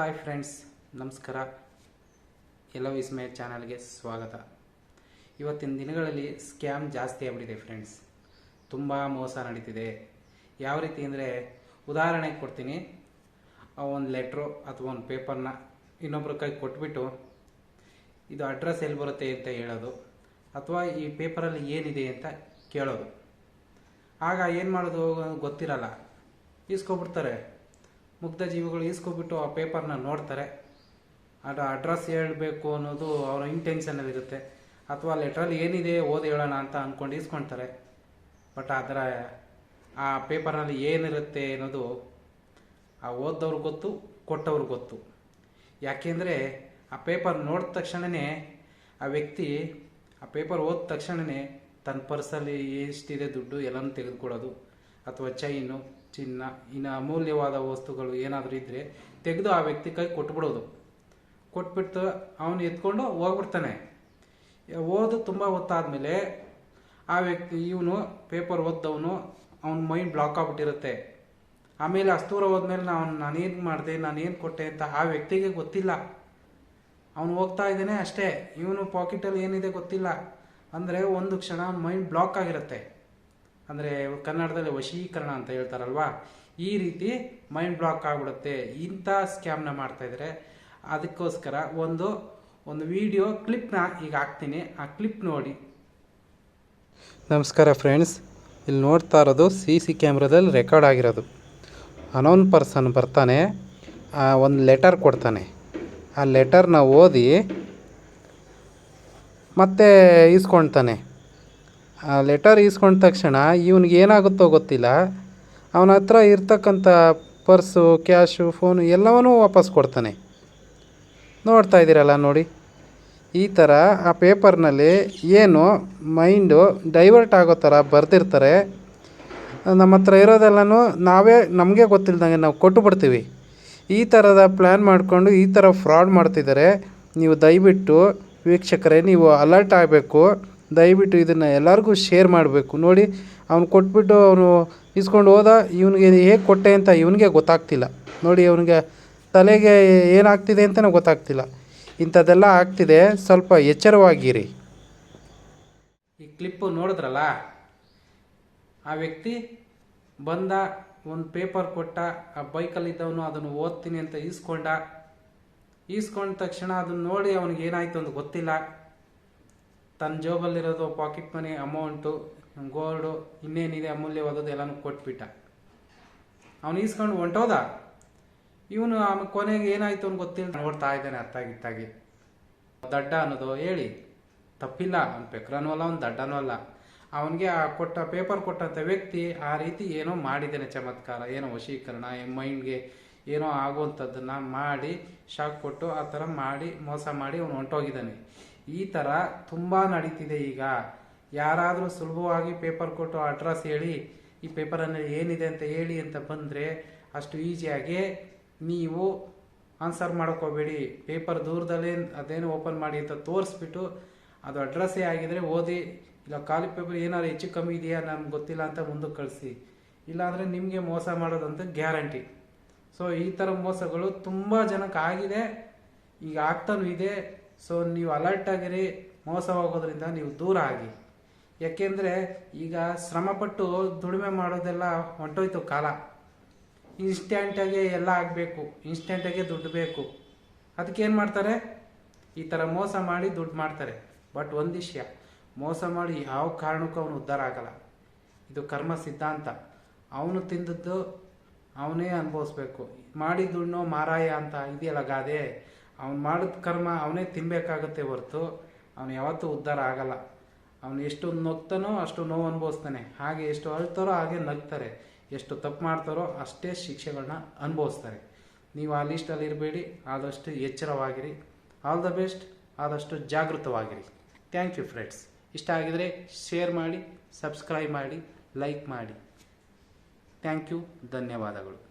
Hi friends, ನಮಸ್ಕಾರ. ಎಲ್ಲೋ ವಿಸ್ಮಯ ಚಾನಲ್ಗೆ ಸ್ವಾಗತ. ಇವತ್ತಿನ ದಿನಗಳಲ್ಲಿ ಸ್ಕ್ಯಾಮ್ ಜಾಸ್ತಿ ಆಗ್ಬಿಟ್ಟಿದೆ ಫ್ರೆಂಡ್ಸ್. ತುಂಬ ಮೋಸ ನಡೀತಿದೆ. ಯಾವ ರೀತಿ ಅಂದರೆ, ಉದಾಹರಣೆಗೆ ಕೊಡ್ತೀನಿ. ಒಂದು ಲೆಟ್ರು ಅಥವಾ ಒಂದು ಪೇಪರ್ನ ಇನ್ನೊಬ್ಬರ ಕೈ ಕೊಟ್ಬಿಟ್ಟು, ಇದು ಅಡ್ರೆಸ್ ಎಲ್ಲಿ ಬರುತ್ತೆ ಅಂತ ಹೇಳೋದು, ಅಥವಾ ಈ ಪೇಪರಲ್ಲಿ ಏನಿದೆ ಅಂತ ಕೇಳೋದು. ಆಗ ಏನು ಮಾಡೋದು ಗೊತ್ತಿರಲ್ಲ. ಈಸ್ಕೊಬಿಡ್ತಾರೆ. ಮುಗ್ಧ ಜೀವಿಗಳು ಈಸ್ಕೊಬಿಟ್ಟು ಆ ಪೇಪರ್ನ ನೋಡ್ತಾರೆ. ಅದು ಅಡ್ರೆಸ್ ಹೇಳಬೇಕು ಅನ್ನೋದು ಅವರ ಇಂಟೆನ್ಷನ್ ಇರುತ್ತೆ ಅಥವಾ ಲೆಟ್ರಲ್ಲಿ ಏನಿದೆ ಓದಿ ಹೇಳೋಣ ಅಂತ ಅಂದ್ಕೊಂಡು ಈಸ್ಕೊಳ್ತಾರೆ. ಬಟ್ ಅದರ ಆ ಪೇಪರ್ನಲ್ಲಿ ಏನಿರುತ್ತೆ ಅನ್ನೋದು ಆ ಓದ್ದವ್ರಿಗೆ ಗೊತ್ತು ಕೊಟ್ಟವ್ರಿಗೆ ಗೊತ್ತು. ಯಾಕೆಂದರೆ ಆ ಪೇಪರ್ ನೋಡಿದ ತಕ್ಷಣವೇ ಆ ವ್ಯಕ್ತಿ ಆ ಪೇಪರ್ ಓದಿದ ತಕ್ಷಣವೇ ತನ್ನ ಪರ್ಸಲ್ಲಿ ಎಷ್ಟಿದೆ ದುಡ್ಡು ಎಲ್ಲನೂ ತೆಗೆದುಕೊಡೋದು ಅಥವಾ ಚೈನು. ಚಿನ್ನ, ಇನ್ನು ಅಮೂಲ್ಯವಾದ ವಸ್ತುಗಳು ಏನಾದರೂ ಇದ್ದರೆ ತೆಗೆದು ಆ ವ್ಯಕ್ತಿ ಕೈ ಕೊಟ್ಬಿಡೋದು. ಕೊಟ್ಬಿಟ್ಟು ಅವನು ಎತ್ಕೊಂಡು ಹೋಗ್ಬಿಡ್ತಾನೆ. ಓದು ತುಂಬ ಹೊತ್ತಾದಮೇಲೆ ಆ ವ್ಯಕ್ತಿ, ಇವನು ಪೇಪರ್ ಓದ್ದವನು, ಅವನ ಮೈಂಡ್ ಬ್ಲಾಕ್ ಆಗ್ಬಿಟ್ಟಿರುತ್ತೆ. ಆಮೇಲೆ ಅಸ್ತೂರ ಹೋದ್ಮೇಲೆ ನಾನು ನಾನೇನು ಮಾಡಿದೆ, ನಾನೇನು ಕೊಟ್ಟೆ ಅಂತ ಆ ವ್ಯಕ್ತಿಗೆ ಗೊತ್ತಿಲ್ಲ. ಅವನು ಹೋಗ್ತಾ ಇದ್ದಾನೆ ಅಷ್ಟೇ. ಇವನು ಪಾಕೆಟಲ್ಲಿ ಏನಿದೆ ಗೊತ್ತಿಲ್ಲ. ಅಂದರೆ ಒಂದು ಕ್ಷಣ ಮೈಂಡ್ ಬ್ಲಾಕ್ ಆಗಿರುತ್ತೆ. ಅಂದರೆ ಕನ್ನಡದಲ್ಲಿ ವಶೀಕರಣ ಅಂತ ಹೇಳ್ತಾರಲ್ವಾ? ಈ ರೀತಿ ಮೈಂಡ್ ಬ್ಲಾಕ್ ಆಗಿಬಿಡುತ್ತೆ. ಇಂಥ ಸ್ಕ್ಯಾಮ್ನ ಮಾಡ್ತಾ ಇದ್ದಾರೆ ಅದಕ್ಕೋಸ್ಕರ ಒಂದು ಒಂದು ವಿಡಿಯೋ ಕ್ಲಿಪ್ನ ಈಗ ಹಾಕ್ತೀನಿ. ಆ ಕ್ಲಿಪ್ ನೋಡಿ. ನಮಸ್ಕಾರ ಫ್ರೆಂಡ್ಸ್ ಇಲ್ಲಿ ನೋಡ್ತಾ ಇರೋದು ಸಿ ಸಿ ಕ್ಯಾಮ್ರಾದಲ್ಲಿ ರೆಕಾರ್ಡ್ ಆಗಿರೋದು. ಅನೋನ್ ಪರ್ಸನ್ ಬರ್ತಾನೆ. ಒಂದು ಲೆಟರ್ ಕೊಡ್ತಾನೆ. ಆ ಲೆಟರ್ನ ಓದಿ ಮತ್ತೆ ಈಸ್ಕೊಳ್ತಾನೆ. ಆ ಲೆಟರ್ ಈಸ್ಕೊಂಡ ತಕ್ಷಣ ಇವನಿಗೆ ಏನಾಗುತ್ತೋ ಗೊತ್ತಿಲ್ಲ. ಅವನ ಹತ್ರ ಇರ್ತಕ್ಕಂಥ ಪರ್ಸು ಕ್ಯಾಶು ಫೋನು ಎಲ್ಲವನ್ನೂ ವಾಪಸ್ ಕೊಡ್ತಾನೆ. ನೋಡ್ತಾ ಇದ್ದೀರಲ್ಲ ನೋಡಿ. ಈ ಥರ ಆ ಪೇಪರ್ನಲ್ಲಿ ಏನು ಮೈಂಡು ಡೈವರ್ಟ್ ಆಗೋ ಥರ ಬರೆದಿರ್ತಾರೆ. ನಮ್ಮ ಹತ್ರ ಇರೋದೆಲ್ಲನೂ ನಾವೇ ನಮಗೆ ಗೊತ್ತಿಲ್ದಂಗೆ ನಾವು ಕೊಟ್ಟು ಬಿಡ್ತೀವಿ. ಈ ಥರದ ಪ್ಲ್ಯಾನ್ ಮಾಡಿಕೊಂಡು ಈ ಥರ ಫ್ರಾಡ್ ಮಾಡ್ತಿದ್ದಾರೆ. ನೀವು ದಯವಿಟ್ಟು ವೀಕ್ಷಕರೇ, ನೀವು ಅಲರ್ಟ್ ಆಗಬೇಕು. ದಯವಿಟ್ಟು ಇದನ್ನು ಎಲ್ಲರಿಗೂ ಶೇರ್ ಮಾಡಬೇಕು. ನೋಡಿ, ಅವ್ನು ಕೊಟ್ಬಿಟ್ಟು ಅವನು ಇಸ್ಕೊಂಡು ಹೋದ, ಇವನಿಗೆ ಹೇಗೆ ಕೊಟ್ಟೆ ಅಂತ ಇವನಿಗೆ ಗೊತ್ತಾಗ್ತಿಲ್ಲ. ನೋಡಿ ಅವನಿಗೆ ತಲೆಗೆ ಏನಾಗ್ತಿದೆ ಅಂತಲೇ ಗೊತ್ತಾಗ್ತಿಲ್ಲ. ಇಂಥದ್ದೆಲ್ಲ ಆಗ್ತಿದೆ. ಸ್ವಲ್ಪ ಎಚ್ಚರವಾಗಿರಿ. ಈ ಕ್ಲಿಪ್ಪು ನೋಡಿದ್ರಲ್ಲ? ಆ ವ್ಯಕ್ತಿ ಬಂದ, ಒಂದು ಪೇಪರ್ ಕೊಟ್ಟ, ಆ ಬೈಕಲ್ಲಿದ್ದವನು ಅದನ್ನು ಓದ್ತೀನಿ ಅಂತ ಈಸ್ಕೊಂಡ. ಈಸ್ಕೊಂಡ ತಕ್ಷಣ ಅದನ್ನು ನೋಡಿ ಅವನಿಗೆ ಏನಾಯಿತು ಅಂತ ಗೊತ್ತಿಲ್ಲ. ತನ್ನ ಜೋಬಲ್ಲಿರೋದು ಪಾಕೆಟ್ ಮನಿ ಅಮೌಂಟು ಗೋಲ್ಡು ಇನ್ನೇನಿದೆ, ಅಮೂಲ್ಯವಾದದ್ದು ಎಲ್ಲನೂ ಕೊಟ್ಬಿಟ್ಟ. ಅವನು ಈಸ್ಕೊಂಡು ಹೊಂಟೋದ? ಇವನು ಆಮೇಲೆ ಕೊನೆಗೆ ಏನಾಯಿತು ಅಂತ ಗೊತ್ತಿಲ್ಲ. ನೋಡ್ತಾ ಇದ್ದಾನೆ ಅತ್ತಾಗಿತ್ತಾಗಿ ದಡ್ಡ ಅನ್ನೋದು ಹೇಳಿ. ತಪ್ಪಿಲ್ಲ, ಅವ್ನು ಪೆಕ್ರನೂ ಅಲ್ಲ, ಅವ್ನು ದಡ್ಡನೂ ಅಲ್ಲ. ಅವನಿಗೆ ಆ ಕೊಟ್ಟ ಪೇಪರ್ ಕೊಟ್ಟಂಥ ವ್ಯಕ್ತಿ ಆ ರೀತಿ ಏನೋ ಮಾಡಿದ್ದಾನೆ ಚಮತ್ಕಾರ, ಏನೋ ವಶೀಕರಣ ಮೈಂಡ್ಗೆ ಏನೋ ಆಗುವಂಥದ್ದನ್ನು ಮಾಡಿ ಶಾಕ್ ಕೊಟ್ಟು ಆ ಥರ ಮಾಡಿ, ಮೋಸ ಮಾಡಿ ಅವನು ಹೊಂಟೋಗಿದ್ದಾನೆ. ಈ ಥರ ತುಂಬ ನಡೀತಿದೆ ಈಗ. ಯಾರಾದರೂ ಸುಲಭವಾಗಿ ಪೇಪರ್ ಕೊಟ್ಟು ಅಡ್ರೆಸ್ ಹೇಳಿ, ಈ ಪೇಪರಲ್ಲಿ ಏನಿದೆ ಅಂತ ಹೇಳಿ ಅಂತ ಬಂದರೆ ಅಷ್ಟು ಈಸಿಯಾಗಿ ನೀವು ಆನ್ಸರ್ ಮಾಡ್ಕೋಬೇಡಿ ಪೇಪರ್ ದೂರದಲ್ಲೇ ಅದೇನು ಓಪನ್ ಮಾಡಿ ಅಂತ ತೋರಿಸ್ಬಿಟ್ಟು ಅದು ಅಡ್ರೆಸ್ಸೇ ಆಗಿದ್ರೆ ಓದಿ, ಇಲ್ಲ ಖಾಲಿ ಪೇಪರ್ ಏನಾದ್ರು ಹೆಚ್ಚು ಕಮ್ಮಿ ಇದೆಯಾ ನಮ್ಗೆ ಗೊತ್ತಿಲ್ಲ ಅಂತ ಮುಂದಕ್ಕೆ ಕಳಿಸಿ. ಇಲ್ಲಾಂದರೆ ನಿಮಗೆ ಮೋಸ ಮಾಡೋದಂತ ಗ್ಯಾರಂಟಿ ಸೊ ಈ ಥರ ಮೋಸಗಳು ತುಂಬ ಜನಕ್ಕೆ ಆಗಿದೆ. ಈಗ ಆಗ್ತಾನೂ ಇದೆ. ಸೊ ನೀವು ಅಲರ್ಟ್ ಆಗಿರಿ ಮೋಸ ಹೋಗೋದ್ರಿಂದ ನೀವು ದೂರ ಆಗಿ. ಯಾಕೆಂದರೆ, ಈಗ ಶ್ರಮಪಟ್ಟು ದುಡಿಮೆ ಮಾಡೋದೆಲ್ಲ ಹೊಂಟೋಯ್ತು ಕಾಲ. ಇನ್ಸ್ಟೆಂಟಾಗೆ ಎಲ್ಲ ಆಗಬೇಕು ಇನ್ಸ್ಟೆಂಟಾಗೆ ದುಡ್ಡು ಬೇಕು. ಅದಕ್ಕೆ ಏನು ಮಾಡ್ತಾರೆ? ಈ ಥರ ಮೋಸ ಮಾಡಿ ದುಡ್ಡು ಮಾಡ್ತಾರೆ. ಬಟ್ ಒಂದು ವಿಷಯ, ಮೋಸ ಮಾಡಿ ಯಾವ ಕಾರಣಕ್ಕೂ ಅವನು ಉದ್ಧಾರ ಆಗಲ್ಲ. ಇದು ಕರ್ಮ ಸಿದ್ಧಾಂತ. ಅವನು ತಿಂದದ್ದು ಅವನೇ ಅನುಭವಿಸ್ಬೇಕು. ಮಾಡಿ ದುಡ್ಡು ಮಾರಾಯ ಅಂತ ಇದೆಯಲ್ಲ ಗಾದೆ? ಅವ್ನು ಮಾಡಿದ ಕರ್ಮ ಅವನೇ ತಿನ್ನಬೇಕಾಗತ್ತೆ ಹೊರತು ಅವನು ಯಾವತ್ತೂ ಉದ್ಧಾರ ಆಗಲ್ಲ. ಅವನು ಎಷ್ಟು ನಗ್ತಾನೋ ಅಷ್ಟು ನೋವು ಅನುಭವಿಸ್ತಾನೆ. ಹಾಗೆ ಎಷ್ಟು ಅಳ್ತಾರೋ ಹಾಗೆ ನಗ್ತಾರೆ. ಎಷ್ಟು ತಪ್ಪು ಮಾಡ್ತಾರೋ ಅಷ್ಟೇ ಶಿಕ್ಷೆಗಳನ್ನ ಅನುಭವಿಸ್ತಾರೆ. ನೀವು ಆ ಲಿಸ್ಟಲ್ಲಿ ಇರಬೇಡಿ, ಆದಷ್ಟು ಎಚ್ಚರವಾಗಿರಿ. ಆಲ್ ದ ಬೆಸ್ಟ್ ಆದಷ್ಟು ಜಾಗೃತವಾಗಿರಿ. ಥ್ಯಾಂಕ್ ಯು ಫ್ರೆಂಡ್ಸ್ ಇಷ್ಟ ಆಗಿದರೆ ಶೇರ್ ಮಾಡಿ ಸಬ್ಸ್ಕ್ರೈಬ್ ಮಾಡಿ ಲೈಕ್ ಮಾಡಿ. ಥ್ಯಾಂಕ್ ಯು ಧನ್ಯವಾದಗಳು.